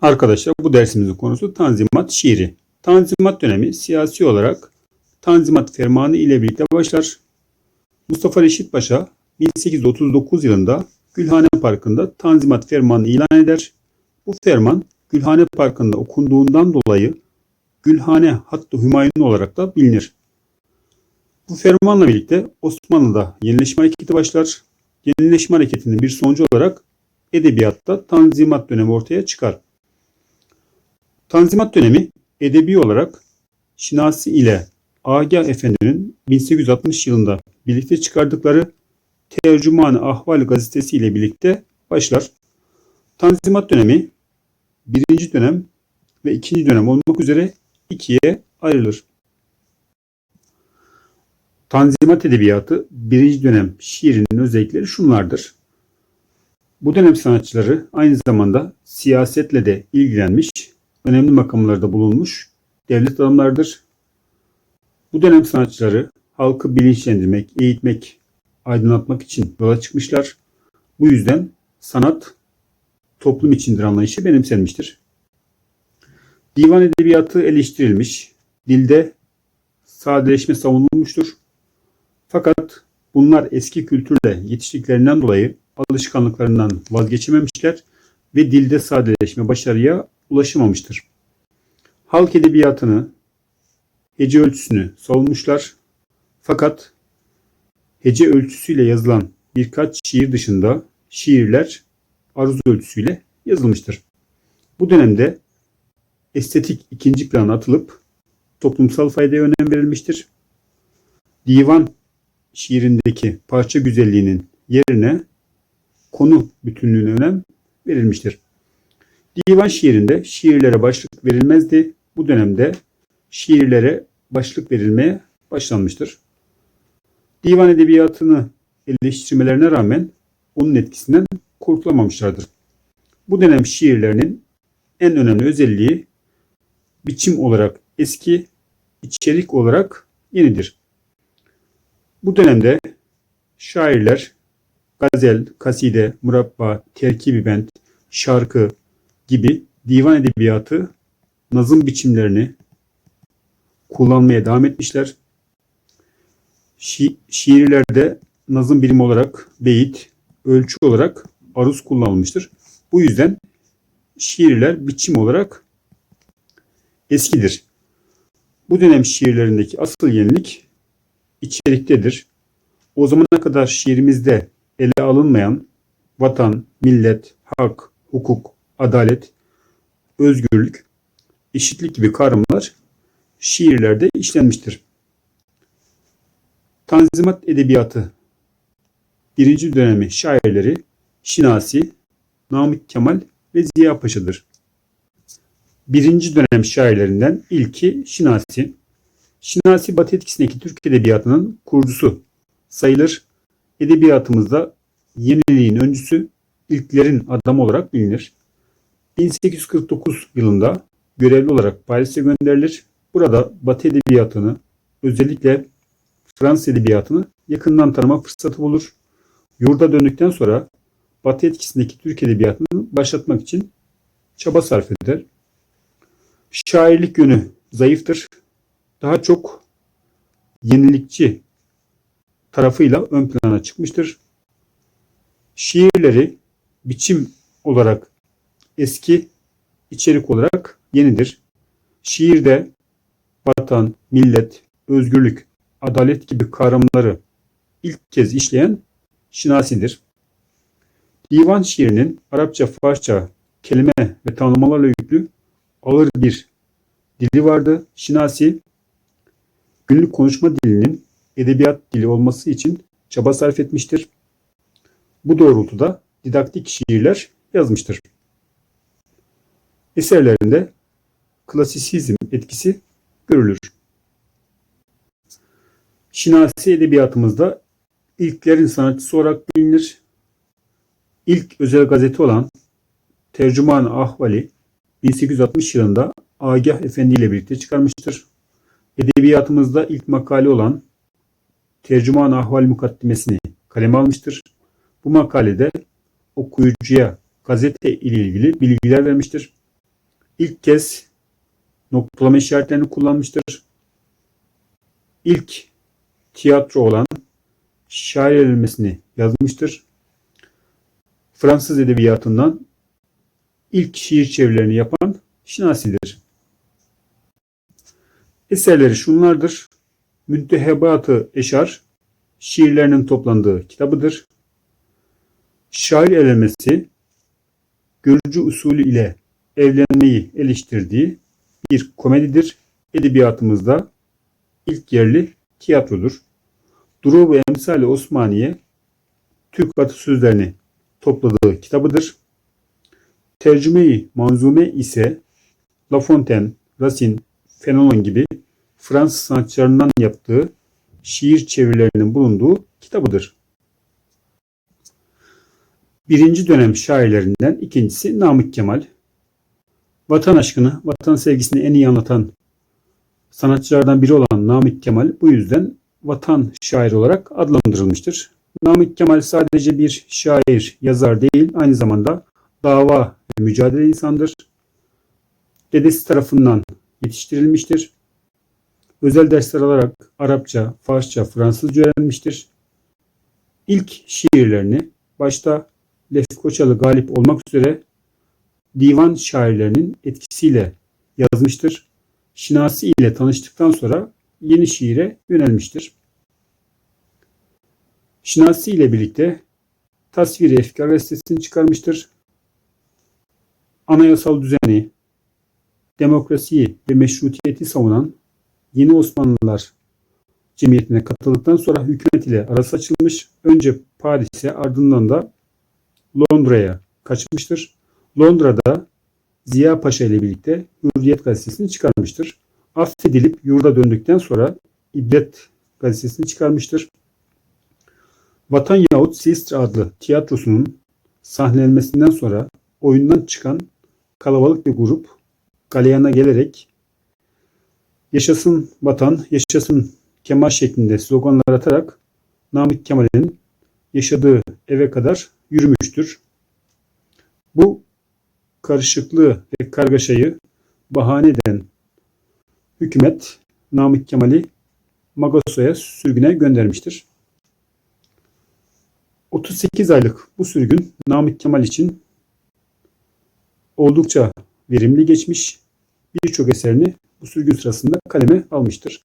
Arkadaşlar bu dersimizin konusu Tanzimat şiiri. Tanzimat dönemi siyasi olarak Tanzimat Fermanı ile birlikte başlar. Mustafa Reşit Paşa 1839 yılında Gülhane Parkı'nda Tanzimat Fermanı ilan eder. Bu ferman Gülhane Parkı'nda okunduğundan dolayı Gülhane Hattı Hümayun olarak da bilinir. Bu fermanla birlikte Osmanlı'da yenileşme hareketi başlar. Yenileşme hareketinin bir sonucu olarak edebiyatta Tanzimat dönemi ortaya çıkar. Tanzimat dönemi edebi olarak Şinasi ile Agah Efendi'nin 1860 yılında birlikte çıkardıkları Tercüman-ı Ahval gazetesi ile birlikte başlar. Tanzimat dönemi birinci dönem ve ikinci dönem olmak üzere ikiye ayrılır. Tanzimat edebiyatı birinci dönem şiirinin özellikleri şunlardır. Bu dönem sanatçıları aynı zamanda siyasetle de ilgilenmiş, önemli makamlarda bulunmuş devlet adamlarıdır. Bu dönem sanatçıları halkı bilinçlendirmek, eğitmek, aydınlatmak için yola çıkmışlar. Bu yüzden sanat toplum içindir anlayışı benimsenmiştir. Divan edebiyatı eleştirilmiş, dilde sadeleşme savunulmuştur. Fakat bunlar eski kültürle yetiştiklerinden dolayı alışkanlıklarından vazgeçememişler ve dilde sadeleşme başarıya ulaşamamıştır. Halk edebiyatını, hece ölçüsünü savunmuşlar. Fakat hece ölçüsüyle yazılan birkaç şiir dışında şiirler aruz ölçüsüyle yazılmıştır. Bu dönemde estetik ikinci plana atılıp toplumsal faydaya önem verilmiştir. Divan şiirindeki parça güzelliğinin yerine konu bütünlüğüne önem verilmiştir. Divan şiirinde şiirlere başlık verilmezdi. Bu dönemde şiirlere başlık verilmeye başlanmıştır. Divan edebiyatını eleştirmelerine rağmen onun etkisinden kurtulamamışlardır. Bu dönem şiirlerinin en önemli özelliği biçim olarak eski, içerik olarak yenidir. Bu dönemde şairler gazel, kaside, murabba, terkibi bent, şarkı gibi divan edebiyatı nazım biçimlerini kullanmaya devam etmişler. Şi şiirlerde nazım birimi olarak beyit, ölçü olarak aruz kullanılmıştır. Bu yüzden şiirler biçim olarak eskidir. Bu dönem şiirlerindeki asıl yenilik içeriktedir. O zamana kadar şiirimizde ele alınmayan vatan, millet, hak, hukuk, adalet, özgürlük, eşitlik gibi kavramlar şiirlerde işlenmiştir. Tanzimat edebiyatı birinci dönemi şairleri Şinasi, Namık Kemal ve Ziya Paşa'dır. Birinci dönem şairlerinden ilki Şinasi. Şinasi Batı etkisindeki Türk Edebiyatı'nın kurucusu sayılır. Edebiyatımızda yeniliğin öncüsü, ilklerin adamı olarak bilinir. 1849 yılında görevli olarak Paris'e gönderilir. Burada Batı Edebiyatı'nı özellikle Fransız Edebiyatı'nı yakından tanıma fırsatı bulur. Yurda döndükten sonra Batı etkisindeki Türk Edebiyatı'nı başlatmak için çaba sarf eder. Şairlik yönü zayıftır. Daha çok yenilikçi tarafıyla ön plana çıkmıştır. Şiirleri biçim olarak eski, içerik olarak yenidir. Şiirde vatan, millet, özgürlük, adalet gibi kavramları ilk kez işleyen Şinasi'dir. Divan şiirinin Arapça, Farsça kelime ve tanımlamalarla yüklü ağır bir dili vardı. Şinasi günlük konuşma dilinin edebiyat dili olması için çaba sarf etmiştir. Bu doğrultuda didaktik şiirler yazmıştır. Eserlerinde klasisizm etkisi görülür. Şinasi edebiyatımızda ilklerin sanatçısı olarak bilinir. İlk özel gazete olan Tercüman Ahvali 1860 yılında Agah Efendi ile birlikte çıkarmıştır. Edebiyatımızda ilk makale olan Tercüman Ahval Mukaddimesini kaleme almıştır. Bu makalede okuyucuya gazete ile ilgili bilgiler vermiştir. İlk kez noktalama işaretlerini kullanmıştır. İlk tiyatro olan şair edilmesini yazmıştır. Fransız edebiyatından ilk şiir çevirilerini yapan Şinasi'dir. Eserleri şunlardır. Müntehebat-ı Eşar şiirlerinin toplandığı kitabıdır. Şair elemesi görücü usulü ile evlenmeyi eleştirdiği bir komedidir. Edebiyatımızda ilk yerli tiyatrodur. Durubu Emsali Osmaniye Türk Batı sözlerini topladığı kitabıdır. Tercüme-i Manzume ise La Fontaine, Racine, Fenelon gibi Fransız sanatçılarından yaptığı şiir çevirilerinin bulunduğu kitabıdır. Birinci dönem şairlerinden ikincisi Namık Kemal. Vatan aşkını, vatan sevgisini en iyi anlatan sanatçılardan biri olan Namık Kemal bu yüzden vatan şairi olarak adlandırılmıştır. Namık Kemal sadece bir şair, yazar değil, aynı zamanda dava ve mücadele insandır. Dedesi tarafından yetiştirilmiştir. Özel dersler alarak Arapça, Farsça, Fransızca öğrenmiştir. İlk şiirlerini başta Lefkoçalı Galip olmak üzere divan şairlerinin etkisiyle yazmıştır. Şinasi ile tanıştıktan sonra yeni şiire yönelmiştir. Şinasi ile birlikte Tasviri Efkar Gazetesi'ni çıkarmıştır. Anayasal düzeni, demokrasiyi ve meşrutiyeti savunan Yeni Osmanlılar Cemiyeti'ne katıldıktan sonra hükümet ile arası açılmış. Önce Paris'e ardından da Londra'ya kaçmıştır. Londra'da Ziya Paşa ile birlikte Hürriyet gazetesini çıkarmıştır. Affedilip yurda döndükten sonra İbret gazetesini çıkarmıştır. Vatan yahut Sistra adlı tiyatrosunun sahnelenmesinden sonra oyundan çıkan kalabalık bir grup galeyana gelerek yaşasın vatan, yaşasın Kemal şeklinde sloganlar atarak Namık Kemal'in yaşadığı eve kadar yürümüştür. Bu karışıklığı ve kargaşayı bahane eden hükümet Namık Kemal'i Magaso'ya sürgüne göndermiştir. 38 aylık bu sürgün Namık Kemal için oldukça verimli geçmiş. Birçok eserini bu sürgün sırasında kaleme almıştır.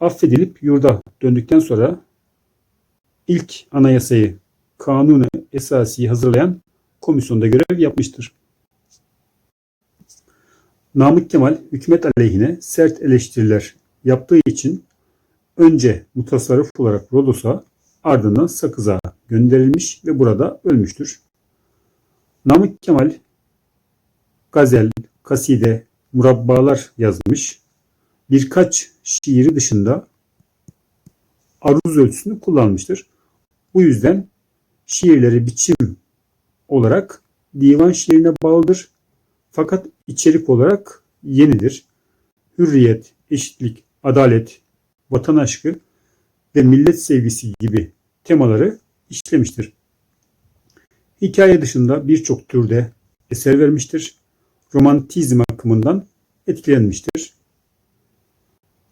Affedilip yurda döndükten sonra ilk anayasayı kanunu esası hazırlayan komisyonda görev yapmıştır. Namık Kemal hükümet aleyhine sert eleştiriler yaptığı için önce mutasarrıf olarak Rodos'a ardından Sakız'a gönderilmiş ve burada ölmüştür. Namık Kemal gazel, kaside, murabbalar yazmış. Birkaç şiiri dışında aruz ölçüsünü kullanmıştır. Bu yüzden şiirleri biçim olarak divan şiirine bağlıdır. Fakat içerik olarak yenidir. Hürriyet, eşitlik, adalet, vatan aşkı ve millet sevgisi gibi temaları işlemiştir. Hikaye dışında birçok türde eser vermiştir. Romantizm akımından etkilenmiştir.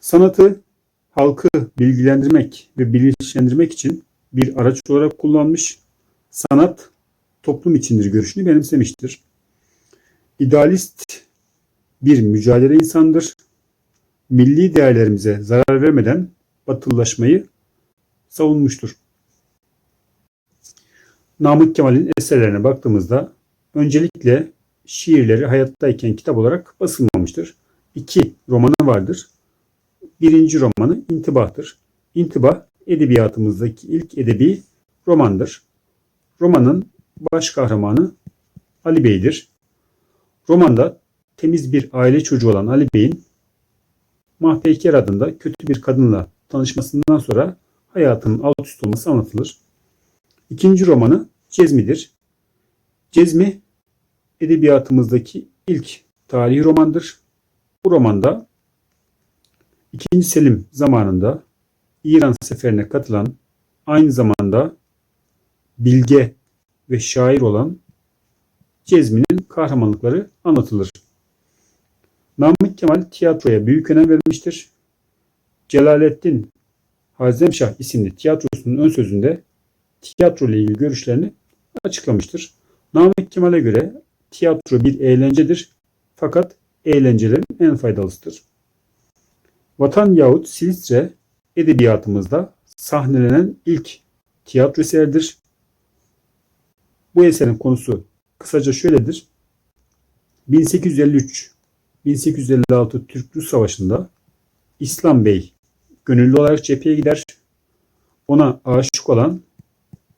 Sanatı halkı bilgilendirmek ve bilinçlendirmek için bir araç olarak kullanmış. Sanat toplum içindir görüşünü benimsemiştir. İdealist bir mücadele insandır. Milli değerlerimize zarar vermeden batılılaşmayı savunmuştur. Namık Kemal'in eserlerine baktığımızda öncelikle şiirleri hayattayken kitap olarak basılmamıştır. İki romanı vardır. Birinci romanı İntibah'tır. İntibah edebiyatımızdaki ilk edebi romandır. Romanın baş kahramanı Ali Bey'dir. Romanda temiz bir aile çocuğu olan Ali Bey'in Mahpeyker adında kötü bir kadınla tanışmasından sonra hayatının alt üst olması anlatılır. İkinci romanı Cezmi'dir. Cezmi edebiyatımızdaki ilk tarihi romandır. Bu romanda 2. Selim zamanında İran seferine katılan aynı zamanda bilge ve şair olan Cezmi'nin kahramanlıkları anlatılır. Namık Kemal tiyatroya büyük önem vermiştir. Celaleddin Hazemşah isimli tiyatrosunun ön sözünde tiyatro ile ilgili görüşlerini açıklamıştır. Namık Kemal'e göre tiyatro bir eğlencedir fakat eğlencelerin en faydalısıdır. Vatan yahut Silistre edebiyatımızda sahnelenen ilk tiyatro eseridir. Bu eserin konusu kısaca şöyledir. 1853-1856 Türk-Rus Savaşı'nda İslam Bey gönüllü olarak cepheye gider. Ona aşık olan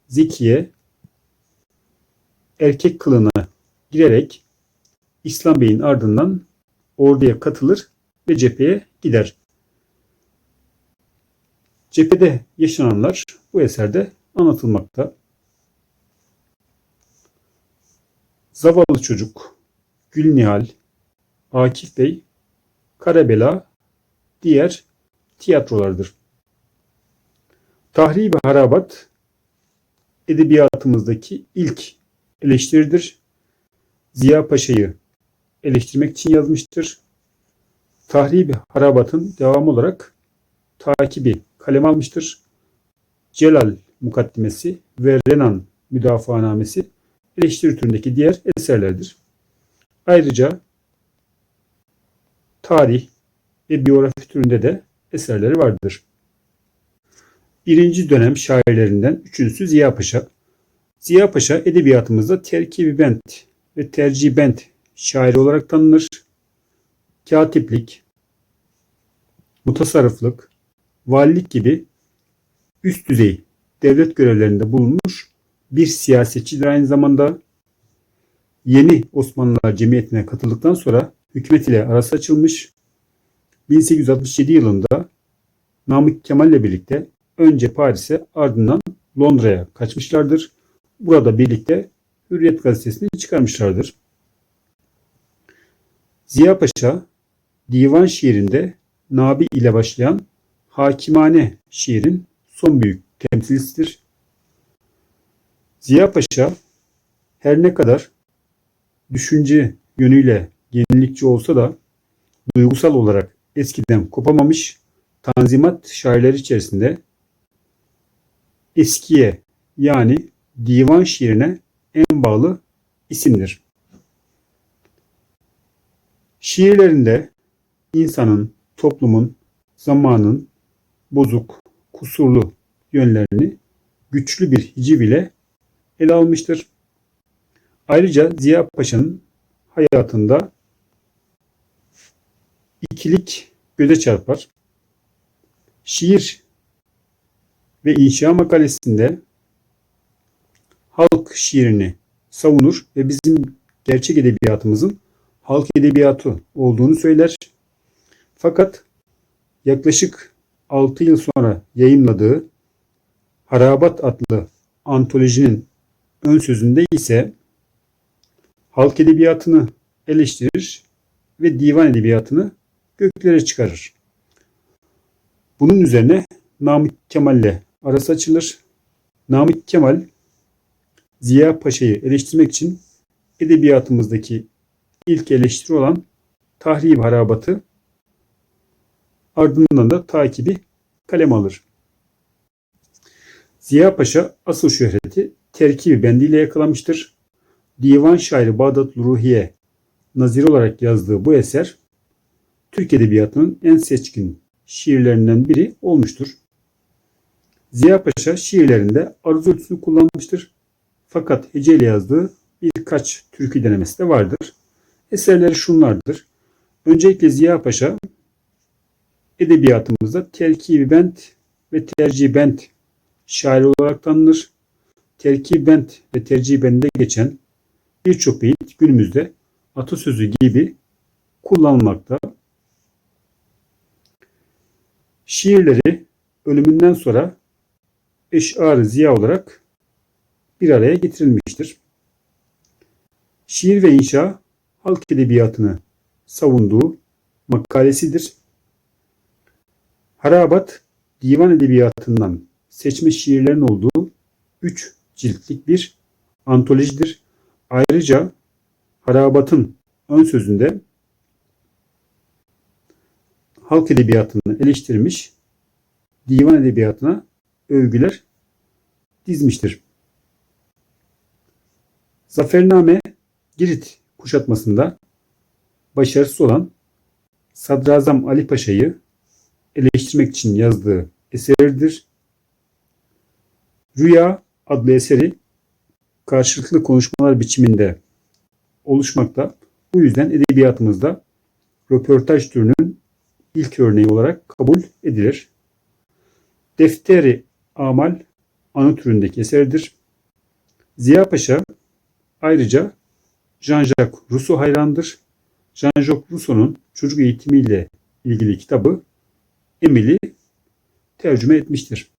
Zekiye erkek kılığına girerek İslam Bey'in ardından orduya katılır ve cepheye gider. Cephede yaşananlar bu eserde anlatılmakta. Zavallı çocuk, Gülnihal, Akif Bey, Karabela, diğer tiyatrolardır. Tahrib-i Harabat edebiyatımızdaki ilk eleştiridir. Ziya Paşa'yı eleştirmek için yazmıştır. Tahrib-i Harabat'ın devamı olarak takibi kalem almıştır. Celal mukaddimesi ve Renan müdafaanamesi eleştiri türündeki diğer eserlerdir. Ayrıca tarih ve biyografi türünde de eserleri vardır. Birinci dönem şairlerinden üçüncüsü Ziya Paşa. Ziya Paşa edebiyatımızda terkibi bent ve tercih bent şairi olarak tanınır. Katiplik, mutasarrıflık, valilik gibi üst düzey devlet görevlerinde bulunmuş bir siyasetçidir aynı zamanda. Yeni Osmanlılar Cemiyeti'ne katıldıktan sonra hükümet ile arası açılmış. 1867 yılında Namık Kemal ile birlikte önce Paris'e ardından Londra'ya kaçmışlardır. Burada birlikte Hürriyet gazetesini çıkarmışlardır. Ziya Paşa divan şiirinde Nabi ile başlayan Hakimane şiirin son büyük temsilcisidir. Ziya Paşa her ne kadar düşünce yönüyle yenilikçi olsa da duygusal olarak eskiden kopamamış Tanzimat şairleri içerisinde eskiye yani divan şiirine en bağlı isimdir. Şiirlerinde insanın, toplumun, zamanın bozuk, kusurlu yönlerini güçlü bir hiciv ile ele almıştır. Ayrıca Ziya Paşa'nın hayatında ikilik göze çarpar. Şiir ve inşa makalesinde halk şiirini savunur ve bizim gerçek edebiyatımızın halk edebiyatı olduğunu söyler. Fakat yaklaşık 6 yıl sonra yayımladığı Harabat adlı antolojinin ön sözünde ise halk edebiyatını eleştirir ve divan edebiyatını göklere çıkarır. Bunun üzerine Namık Kemal ile arası açılır. Namık Kemal Ziya Paşa'yı eleştirmek için edebiyatımızdaki ilk eleştiri olan tahrib harabatı ardından da takibi kalem alır. Ziya Paşa asıl şöhreti terkibi bendiyle yakalamıştır. Divan şairi Bağdat Ruhiye nazir olarak yazdığı bu eser Türk Edebiyatı'nın en seçkin şiirlerinden biri olmuştur. Ziya Paşa şiirlerinde aruz ölçüsünü kullanmıştır. Fakat heceyle yazdığı birkaç türkü denemesi de vardır. Eserleri şunlardır. Öncelikle Ziya Paşa edebiyatımızda terkibi bent ve tercih bent şair olarak tanınır. Terkib bent ve tercih bende geçen birçok beyit günümüzde atasözü gibi kullanılmakta. Şiirleri ölümünden sonra eşar ziya olarak bir araya getirilmiştir. Şiir ve inşa halk edebiyatını savunduğu makalesidir. Harabat divan edebiyatından seçme şiirlerin olduğu üç ciltlik bir antolojidir. Ayrıca Harabat'ın ön sözünde halk edebiyatını eleştirmiş, divan edebiyatına övgüler dizmiştir. Zafername Girit kuşatmasında başarısız olan Sadrazam Ali Paşa'yı eleştirmek için yazdığı eseridir. Rüya adlı eseri karşılıklı konuşmalar biçiminde oluşmakta. Bu yüzden edebiyatımızda röportaj türünün ilk örneği olarak kabul edilir. Defteri Amal anı türündeki eserdir. Ziya Paşa ayrıca Jean-Jacques Rousseau hayrandır. Jean-Jacques Rousseau'nun çocuk eğitimiyle ilgili kitabı Emil'i tercüme etmiştir.